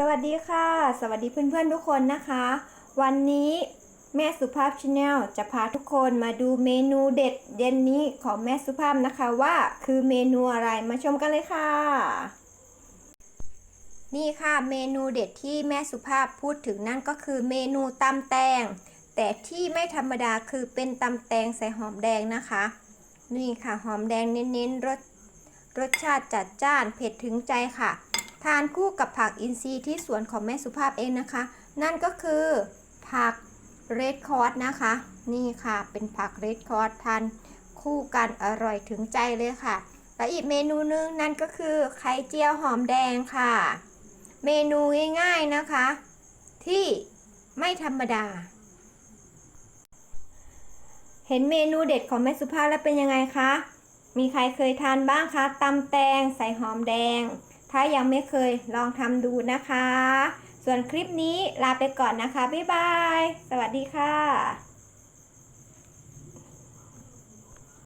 สวัสดีค่ะ สวัสดีเพื่อนๆทุกคนนะคะ วันนี้แม่สุภาพชาแนลจะพาทุกคนมาดูเมนูเด็ดเย็นนี้ของแม่สุภาพนะคะว่าคือเมนูอะไรมาชมกันเลยค่ะ นี่ค่ะเมนูเด็ดที่แม่สุภาพพูดถึงนั่นก็คือเมนูตำแตง แต่ที่ไม่ธรรมดาคือเป็นตำแตงใส่หอมแดงนะคะ นี่ค่ะหอมแดงเน้นๆรสรสชาติจัดจ้านเผ็ดถึงใจค่ะ ทานคู่กับผักอินทรีย์ที่สวนของแม่สุภาพเองนะคะ นั่นก็คือผักเรดคอร์สนะคะ นี่ค่ะ เป็นผักเรดคอร์สทานคู่กันอร่อยถึงใจเลยค่ะ และอีกเมนูนึงนั่นก็คือไข่เจียวหอมแดงค่ะ เมนูง่ายๆนะคะ ที่ไม่ธรรมดา เห็นเมนูเด็ดของแม่สุภาพแล้วเป็นยังไงคะ มีใครเคยทานบ้างคะตำแตงใส่หอมแดง ถ้ายังไม่เคยลองทำดูนะคะ ส่วนคลิปนี้ลาไปก่อนนะคะ บ๊ายบาย สวัสดีค่ะ